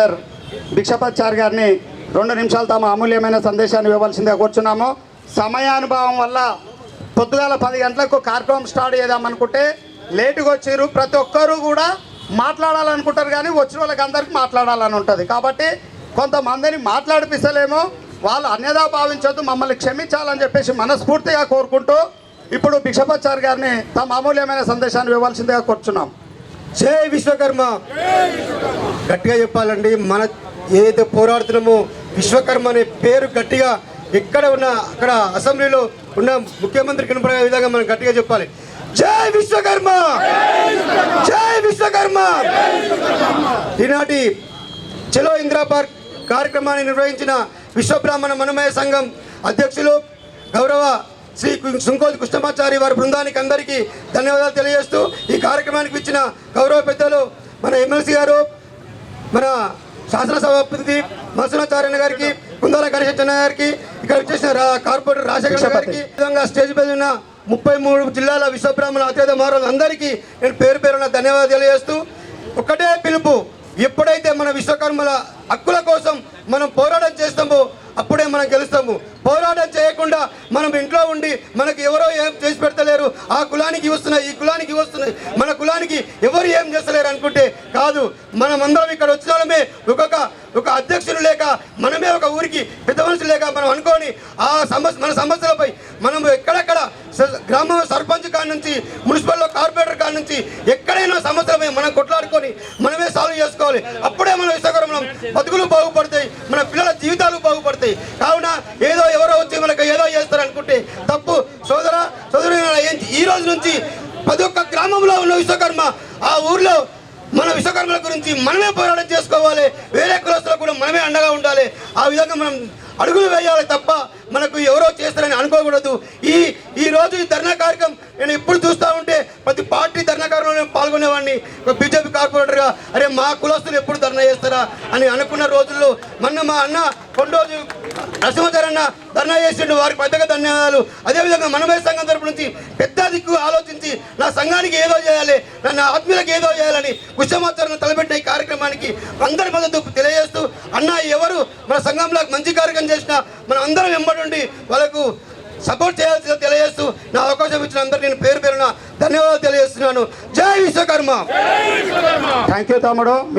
Leader భిక్షపచారి గారిని రెండు నిమిషాలు తమ అమూల్యమైన సందేశాన్ని ఇవ్వవలసిందిగా కూర్చున్నాము. సమయానుభావం వల్ల పొద్దుగాల పది గంటలకు కార్యక్రమం స్టార్ట్ చేద్దామనుకుంటే లేటుగా వచ్చారు. ప్రతి ఒక్కరూ కూడా మాట్లాడాలనుకుంటారు కానీ వచ్చిన వాళ్ళకి అందరికి మాట్లాడాలని ఉంటుంది. కాబట్టి కొంతమందిని మాట్లాడిపిస్తలేమో. వాళ్ళు అన్యదా భావించొద్దు. మమ్మల్ని క్షమించాలని చెప్పేసి మనస్ఫూర్తిగా కోరుకుంటూ ఇప్పుడు భిక్షపచారి గారిని తమ అమూల్యమైన సందేశాన్ని ఇవ్వవలసిందిగా కూర్చున్నాం. జై విశ్వకర్మ. గట్టిగా చెప్పాలండి మన ఏదైతే పోరాడుతున్నామో విశ్వకర్మ అనే పేరు గట్టిగా ఎక్కడ ఉన్న అక్కడ అసెంబ్లీలో ఉన్న ముఖ్యమంత్రి కనపడే విధంగా మనం గట్టిగా చెప్పాలి. జై విశ్వకర్మ! జై విశ్వకర్మ! ఈనాటి చలో ఇందిరా పార్క్ కార్యక్రమాన్ని నిర్వహించిన విశ్వబ్రాహ్మణ మనమయ సంఘం అధ్యక్షులు గౌరవ శ్రీ సుంకోజ్ కృష్ణమాచారి వారి బృందానికి అందరికీ ధన్యవాదాలు తెలియజేస్తూ ఈ కార్యక్రమానికి ఇచ్చిన గౌరవ పెద్దలు మన ఎమ్మెల్సీ గారు మన శాసనసభాపతి మసనాచార్య గారికి కుందాల గణేష్ గారికి ఇక్కడ వచ్చేసిన కార్పొరేటర్ రాజశేఖర గారికి ఈ విధంగా స్టేజ్ పై ఉన్న ముప్పై మూడు జిల్లాల విశ్వబ్రాహ్మణ అతిథి మహారాజు అందరికీ నేను పేరు పేరున ధన్యవాదాలు తెలియజేస్తూ ఒకటే పిలుపు ఎప్పుడైతే మన విశ్వకర్మల హక్కుల కోసం మనం పోరాటం చేస్తామో అప్పుడే మనం గెలుస్తాము. పోరాటం చేయకుండా మనం ఇంట్లో ఉండి మనకు ఎవరో ఏం చేసి పెడతలేరు ఆ కులానికి వస్తున్నాయి ఈ కులానికి వస్తున్నాయి మన కులానికి ఎవరు ఏం చేస్తలేరు అనుకుంటే కాదు. మనం అందరం ఇక్కడ వచ్చిన వాళ్ళమే ఒక్కొక్క ఒక అధ్యక్షులు లేక మనమే ఒక ఊరికి పెద్ద మనుషులు లేక మనం అనుకొని ఆ సమస్య మన సమస్యలపై మనం ఎక్కడెక్కడ స- గ్రామ సర్పంచ్ కాడ నుంచి మున్సిపల్లో కార్పొరేటర్ కాడ నుంచి ఎక్కడైనా సమస్యలపై మనం కొట్లాడుకొని మనమే సాల్వ్ చేసుకోవాలి. అప్పుడే మన విశ్వకర్మలం బతుకులు బాగుపడతాయి. మన పిల్లల జీవితాలు బాగుపడతాయి. కావున ఏదో ఎవరో వచ్చి మనకు ఏదో చేస్తారు అనుకుంటే తప్పు. సోదర సోదరు ఈ రోజు నుంచి ప్రతి ఒక్క గ్రామంలో ఉన్న విశ్వకర్మ ఆ ఊర్లో మన విశ్వకర్మల గురించి మనమే పోరాటం చేసుకోవాలి. వేరే కులస్తులకు కూడా మనమే అండగా ఉండాలి. ఆ విధంగా మనం అడుగులు వేయాలి తప్ప మనకు ఎవరో చేస్తారని అనుకోకూడదు. ఈ ఈ రోజు ఈ ధర్నా కార్యక్రమం నేను ఎప్పుడు చూస్తూ ఉంటే ప్రతి పార్టీ ధర్నా కార్యక్రమంలో పాల్గొనేవాడిని. బీజేపీ కార్పొరేటర్గా అరే మా కులస్తులు ఎప్పుడు ధర్నా చేస్తారా? అని అనుకున్న రోజుల్లో మొన్న మా అన్న కొండోజు నరసింహాచారన్న ధర్నా చేసిండు. వారికి పెద్దగా ధన్యవాదాలు. అదేవిధంగా మనమే సంఘం తరపు నుంచి పెద్ద దిక్కు ఆలోచించి నా సంఘానికి ఏదో చేయాలి. నా నా ఆత్మీయులకు ఏదో చేయాలని కుశమాచారణ తలపెట్టిన ఈ కార్యక్రమానికి అందరి మద్దతు తెలియజేస్తూ అన్న ఎవరు మన సంఘంలో మంచి కార్యక్రమం చేసినా మనం అందరం వెంబడి వాళ్ళకు సపోర్ట్ చేయాల్సిందో తెలియజేస్తూ నా అవకాశం ఇచ్చిన అందరికీ నేను పేరు పేరున ధన్యవాదాలు తెలియజేస్తున్నాను. జై విశ్వకర్మ! థ్యాంక్ యూ తమ్ముడు.